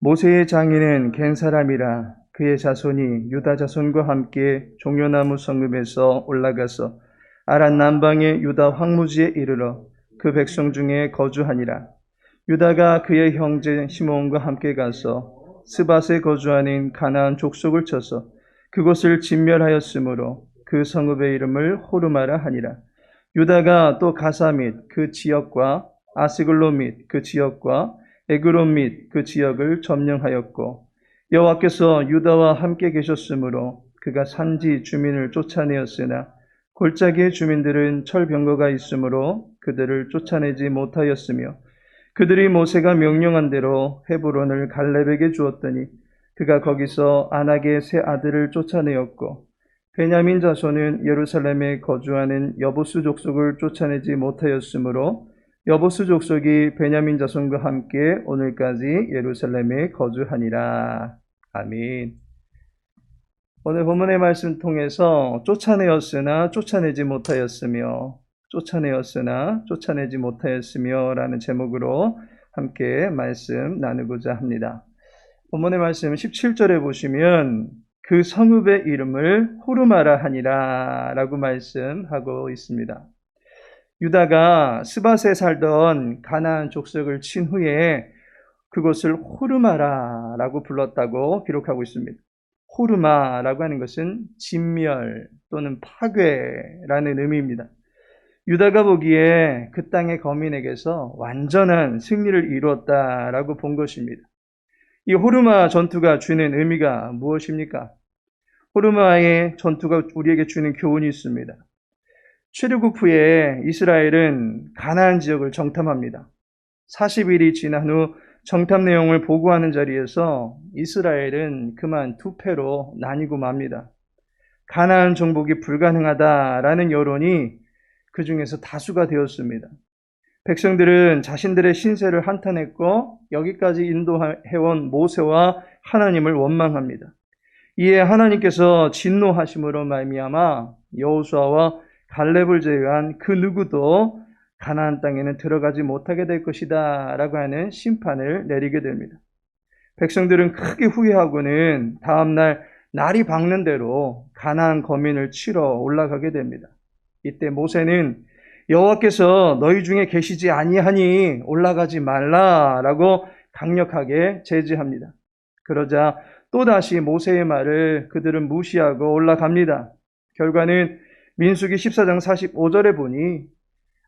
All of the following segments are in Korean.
모세의 장인은 겐 사람이라 그의 자손이 유다 자손과 함께 종려나무 성읍에서 올라가서 아란 남방의 유다 황무지에 이르러 그 백성 중에 거주하니라. 유다가 그의 형제 시몬과 함께 가서 스밧에 거주하는 가나안 족속을 쳐서 그곳을 진멸하였으므로 그 성읍의 이름을 호르마라 하니라. 유다가 또 가사 및 그 지역과 아스글로 및 그 지역과 에그론 및 그 지역을 점령하였고 여호와께서 유다와 함께 계셨으므로 그가 산지 주민을 쫓아내었으나 골짜기의 주민들은 철병거가 있으므로 그들을 쫓아내지 못하였으며 그들이 모세가 명령한 대로 헤브론을 갈렙에게 주었더니 그가 거기서 아낙의 세 아들을 쫓아내었고 베냐민 자손은 예루살렘에 거주하는 여보스 족속을 쫓아내지 못하였으므로 여보스 족속이 베냐민 자손과 함께 오늘까지 예루살렘에 거주하니라. 아멘. 오늘 본문의 말씀 통해서 쫓아내었으나 쫓아내지 못하였으며 쫓아내었으나 쫓아내지 못하였으며 라는 제목으로 함께 말씀 나누고자 합니다. 본문의 말씀 17절에 보시면 그 성읍의 이름을 호르마라 하니라 라고 말씀하고 있습니다. 유다가 스밧에 살던 가나안 족속을 친 후에 그곳을 호르마라라고 불렀다고 기록하고 있습니다. 호르마라고 하는 것은 진멸 또는 파괴라는 의미입니다. 유다가 보기에 그 땅의 거민에게서 완전한 승리를 이루었다라고 본 것입니다. 이 호르마 전투가 주는 의미가 무엇입니까? 호르마의 전투가 우리에게 주는 교훈이 있습니다. 출애굽 후에 이스라엘은 가나안 지역을 정탐합니다. 40일이 지난 후 정탐 내용을 보고하는 자리에서 이스라엘은 그만 두 패로 나뉘고 맙니다. 가나안 정복이 불가능하다라는 여론이 그 중에서 다수가 되었습니다. 백성들은 자신들의 신세를 한탄했고 여기까지 인도해온 모세와 하나님을 원망합니다. 이에 하나님께서 진노하심으로 말미암아 여호수아와 갈렙을 제외한 그 누구도 가나안 땅에는 들어가지 못하게 될 것이다 라고 하는 심판을 내리게 됩니다. 백성들은 크게 후회하고는 다음 날 날이 밝는 대로 가나안 거민을 치러 올라가게 됩니다. 이때 모세는 여호와께서 너희 중에 계시지 아니하니 올라가지 말라라고 강력하게 제지합니다. 그러자 또다시 모세의 말을 그들은 무시하고 올라갑니다. 결과는 민수기 14장 45절에 보니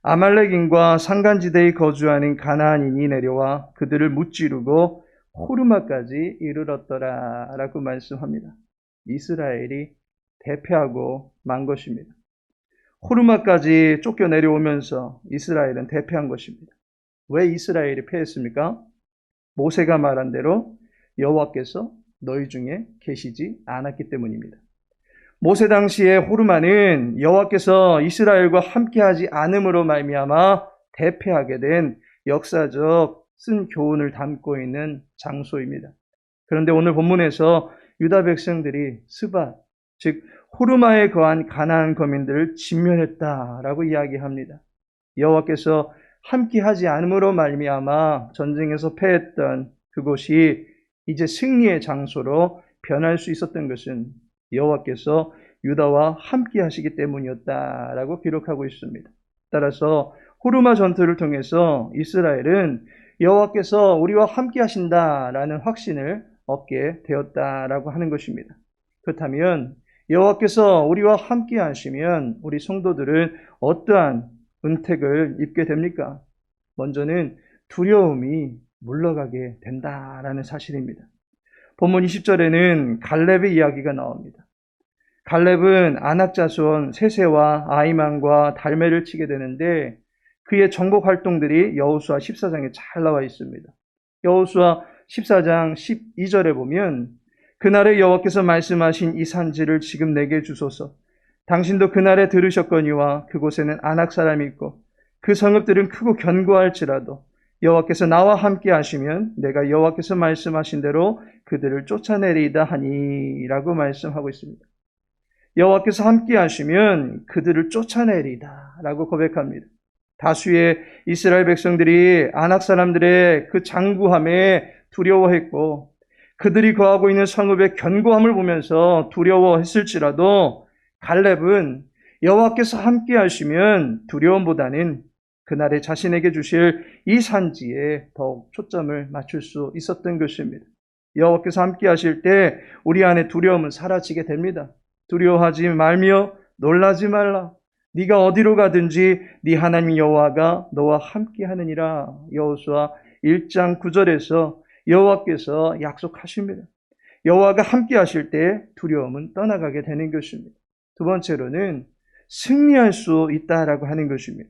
아말렉인과 상간지대에 거주하는 가나안인이 내려와 그들을 무찌르고 호르마까지 이르렀더라 라고 말씀합니다. 이스라엘이 대패하고 만 것입니다. 호르마까지 쫓겨 내려오면서 이스라엘은 대패한 것입니다. 왜 이스라엘이 패했습니까? 모세가 말한 대로 여호와께서 너희 중에 계시지 않았기 때문입니다. 모세 당시에 호르마는 여호와께서 이스라엘과 함께하지 않음으로 말미암아 대패하게 된 역사적 쓴 교훈을 담고 있는 장소입니다. 그런데 오늘 본문에서 유다 백성들이 스밧 즉 호르마에 거한 가나안 거민들을 진멸했다라고 이야기합니다. 여호와께서 함께하지 않음으로 말미암아 전쟁에서 패했던 그곳이 이제 승리의 장소로 변할 수 있었던 것은 여호와께서 유다와 함께 하시기 때문이었다라고 기록하고 있습니다. 따라서 호르마 전투를 통해서 이스라엘은 여호와께서 우리와 함께 하신다라는 확신을 얻게 되었다라고 하는 것입니다. 그렇다면 여호와께서 우리와 함께 하시면 우리 성도들은 어떠한 은택을 입게 됩니까? 먼저는 두려움이 물러가게 된다라는 사실입니다. 본문 20절에는 갈렙의 이야기가 나옵니다. 갈렙은 아낙 자손 세세와 아이만과 달메를 치게 되는데 그의 정복 활동들이 여호수아 14장에 잘 나와 있습니다. 여호수아 14장 12절에 보면 그날에 여호와께서 말씀하신 이 산지를 지금 내게 주소서. 당신도 그날에 들으셨거니와 그곳에는 아낙 사람이 있고 그 성읍들은 크고 견고할지라도 여호와께서 나와 함께 하시면 내가 여호와께서 말씀하신 대로 그들을 쫓아내리이다 하니라고 말씀하고 있습니다. 여호와께서 함께 하시면 그들을 쫓아내리이다라고 고백합니다. 다수의 이스라엘 백성들이 아낙 사람들의 그 장구함에 두려워했고 그들이 거하고 있는 성읍의 견고함을 보면서 두려워했을지라도 갈렙은 여호와께서 함께 하시면 두려움보다는 그날에 자신에게 주실 이 산지에 더욱 초점을 맞출 수 있었던 것입니다. 여호와께서 함께 하실 때 우리 안에 두려움은 사라지게 됩니다. 두려워하지 말며 놀라지 말라. 네가 어디로 가든지 네 하나님 여호와가 너와 함께 하느니라. 여호수아 1장 9절에서 여호와께서 약속하십니다. 여호와가 함께 하실 때 두려움은 떠나가게 되는 것입니다. 두 번째로는 승리할 수 있다라고 하는 것입니다.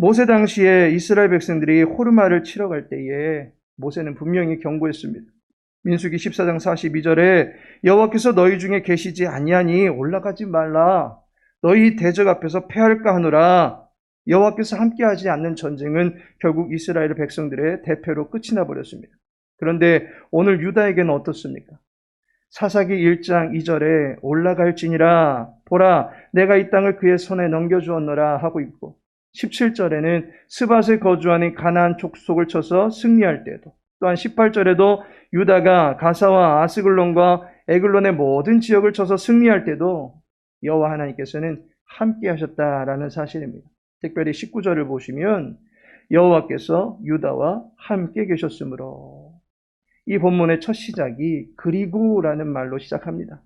모세 당시에 이스라엘 백성들이 호르마를 치러 갈 때에 모세는 분명히 경고했습니다. 민수기 14장 42절에 여호와께서 너희 중에 계시지 아니하니 올라가지 말라. 너희 대적 앞에서 패할까 하노라. 여호와께서 함께하지 않는 전쟁은 결국 이스라엘 백성들의 대패로 끝이 나 버렸습니다. 그런데 오늘 유다에게는 어떻습니까? 사사기 1장 2절에 올라갈지니라 보라 내가 이 땅을 그의 손에 넘겨주었노라 하고 있고 17절에는 스밧에 거주하는 가나안 족속을 쳐서 승리할 때도 또한 18절에도 유다가 가사와 아스글론과 에글론의 모든 지역을 쳐서 승리할 때도 여호와 하나님께서는 함께 하셨다라는 사실입니다. 특별히 19절을 보시면 여호와께서 유다와 함께 계셨으므로 이 본문의 첫 시작이 그리고라는 말로 시작합니다.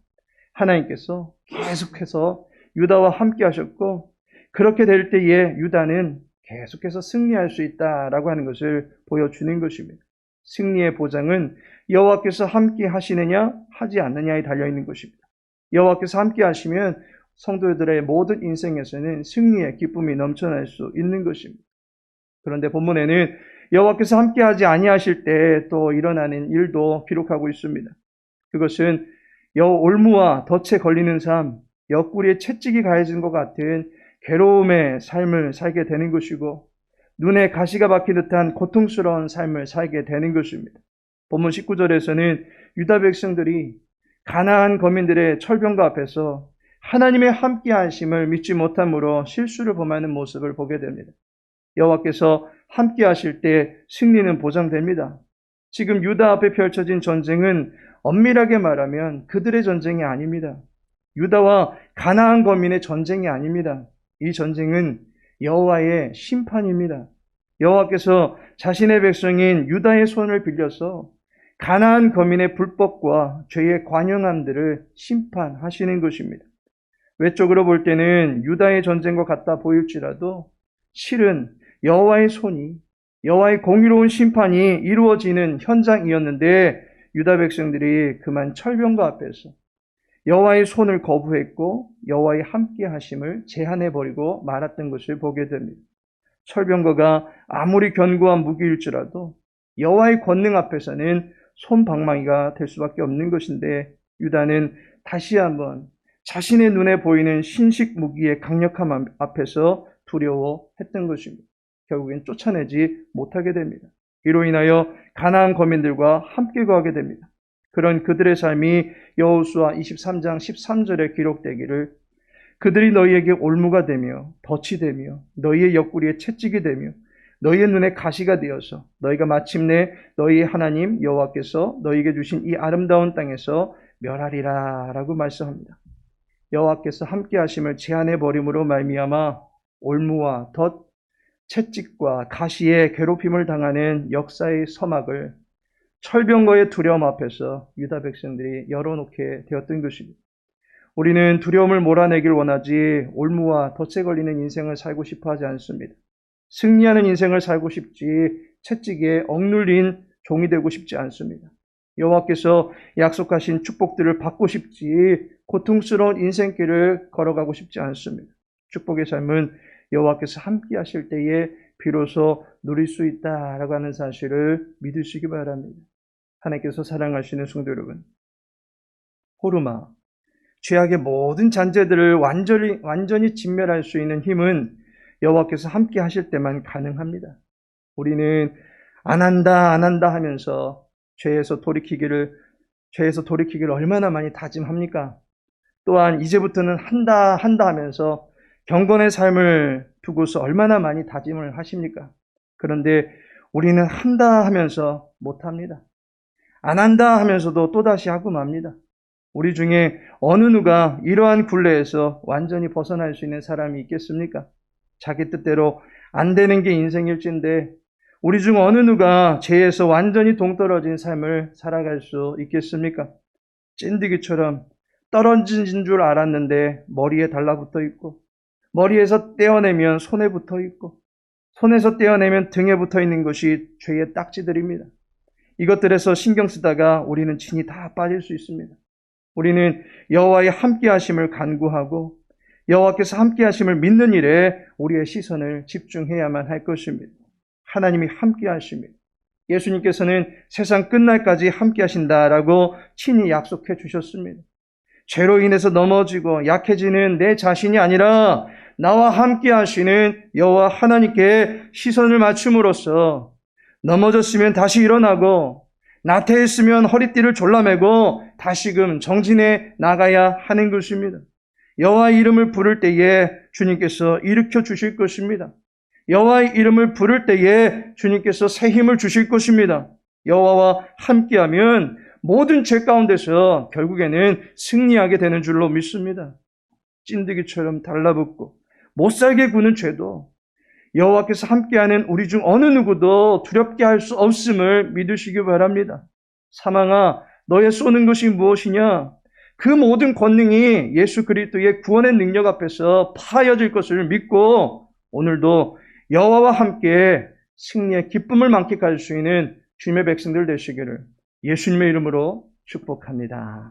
하나님께서 계속해서 유다와 함께 하셨고 그렇게 될 때에 유다는 계속해서 승리할 수 있다라고 하는 것을 보여주는 것입니다. 승리의 보장은 여호와께서 함께 하시느냐 하지 않느냐에 달려 있는 것입니다. 여호와께서 함께 하시면 성도들의 모든 인생에서는 승리의 기쁨이 넘쳐날 수 있는 것입니다. 그런데 본문에는 여호와께서 함께 하지 아니하실 때 또 일어나는 일도 기록하고 있습니다. 그것은 여 올무와 덫에 걸리는 삶, 옆구리에 채찍이 가해진 것 같은 괴로움의 삶을 살게 되는 것이고 눈에 가시가 박힌 듯한 고통스러운 삶을 살게 되는 것입니다. 본문 19절에서는 유다 백성들이 가나안 거민들의 철병과 앞에서 하나님의 함께 하심을 믿지 못함으로 실수를 범하는 모습을 보게 됩니다. 여호와께서 함께 하실 때 승리는 보장됩니다. 지금 유다 앞에 펼쳐진 전쟁은 엄밀하게 말하면 그들의 전쟁이 아닙니다. 유다와 가나안 거민의 전쟁이 아닙니다. 이 전쟁은 여호와의 심판입니다. 여호와께서 자신의 백성인 유다의 손을 빌려서 가나안 거민의 불법과 죄의 관용함들을 심판하시는 것입니다. 외적으로 볼 때는 유다의 전쟁과 같다 보일지라도 실은 여호와의 손이 여호와의 공의로운 심판이 이루어지는 현장이었는데 유다 백성들이 그만 철병과 앞에서 여호와의 손을 거부했고 여호와의 함께 하심을 제한해 버리고 말았던 것을 보게 됩니다. 철병거가 아무리 견고한 무기일지라도 여호와의 권능 앞에서는 손방망이가 될 수밖에 없는 것인데 유다는 다시 한번 자신의 눈에 보이는 신식 무기의 강력함 앞에서 두려워했던 것입니다. 결국엔 쫓아내지 못하게 됩니다. 이로 인하여 가나안 거민들과 함께 거하게 됩니다. 그런 그들의 삶이 여호수아 23장 13절에 기록되기를 그들이 너희에게 올무가 되며 덫이 되며 너희의 옆구리에 채찍이 되며 너희의 눈에 가시가 되어서 너희가 마침내 너희의 하나님 여호와께서 너희에게 주신 이 아름다운 땅에서 멸하리라라고 말씀합니다. 여호와께서 함께 하심을 제한해 버림으로 말미암아 올무와 덫 채찍과 가시의 괴롭힘을 당하는 역사의 서막을 철병거의 두려움 앞에서 유다 백성들이 열어놓게 되었던 것입니다. 우리는 두려움을 몰아내길 원하지 올무와 덫에 걸리는 인생을 살고 싶어 하지 않습니다. 승리하는 인생을 살고 싶지 채찍에 억눌린 종이 되고 싶지 않습니다. 여호와께서 약속하신 축복들을 받고 싶지 고통스러운 인생길을 걸어가고 싶지 않습니다. 축복의 삶은 여호와께서 함께 하실 때에 비로소 누릴 수 있다라고 하는 사실을 믿으시기 바랍니다. 하나님께서 사랑하시는 성도 여러분, 호르마, 죄악의 모든 잔재들을 완전히 완전히 진멸할 수 있는 힘은 여호와께서 함께 하실 때만 가능합니다. 우리는 안 한다 안 한다 하면서 죄에서 돌이키기를 죄에서 돌이키기를 얼마나 많이 다짐합니까? 또한 이제부터는 한다 한다 하면서 경건의 삶을 두고서 얼마나 많이 다짐을 하십니까? 그런데 우리는 한다 하면서 못합니다. 안 한다 하면서도 또다시 하고 맙니다. 우리 중에 어느 누가 이러한 굴레에서 완전히 벗어날 수 있는 사람이 있겠습니까? 자기 뜻대로 안 되는 게 인생일진데 우리 중 어느 누가 죄에서 완전히 동떨어진 삶을 살아갈 수 있겠습니까? 찐득이처럼 떨어진 줄 알았는데 머리에 달라붙어 있고 머리에서 떼어내면 손에 붙어 있고 손에서 떼어내면 등에 붙어 있는 것이 죄의 딱지들입니다. 이것들에서 신경 쓰다가 우리는 진이 다 빠질 수 있습니다. 우리는 여호와의 함께 하심을 간구하고 여호와께서 함께 하심을 믿는 일에 우리의 시선을 집중해야만 할 것입니다. 하나님이 함께 하십니다. 예수님께서는 세상 끝날까지 함께 하신다라고 친히 약속해 주셨습니다. 죄로 인해서 넘어지고 약해지는 내 자신이 아니라 나와 함께 하시는 여호와 하나님께 시선을 맞춤으로써 넘어졌으면 다시 일어나고 나태했으면 허리띠를 졸라매고 다시금 정진해 나가야 하는 것입니다. 여호와의 이름을 부를 때에 주님께서 일으켜 주실 것입니다. 여호와의 이름을 부를 때에 주님께서 새 힘을 주실 것입니다. 여호와와 함께하면 모든 죄 가운데서 결국에는 승리하게 되는 줄로 믿습니다. 찐득이처럼 달라붙고 못 살게 구는 죄도 여호와께서 함께하는 우리 중 어느 누구도 두렵게 할 수 없음을 믿으시기 바랍니다. 사망아, 너의 쏘는 것이 무엇이냐? 그 모든 권능이 예수 그리스도의 구원의 능력 앞에서 파여질 것을 믿고 오늘도 여호와와 함께 승리의 기쁨을 만끽할 수 있는 주님의 백성들 되시기를 예수님의 이름으로 축복합니다.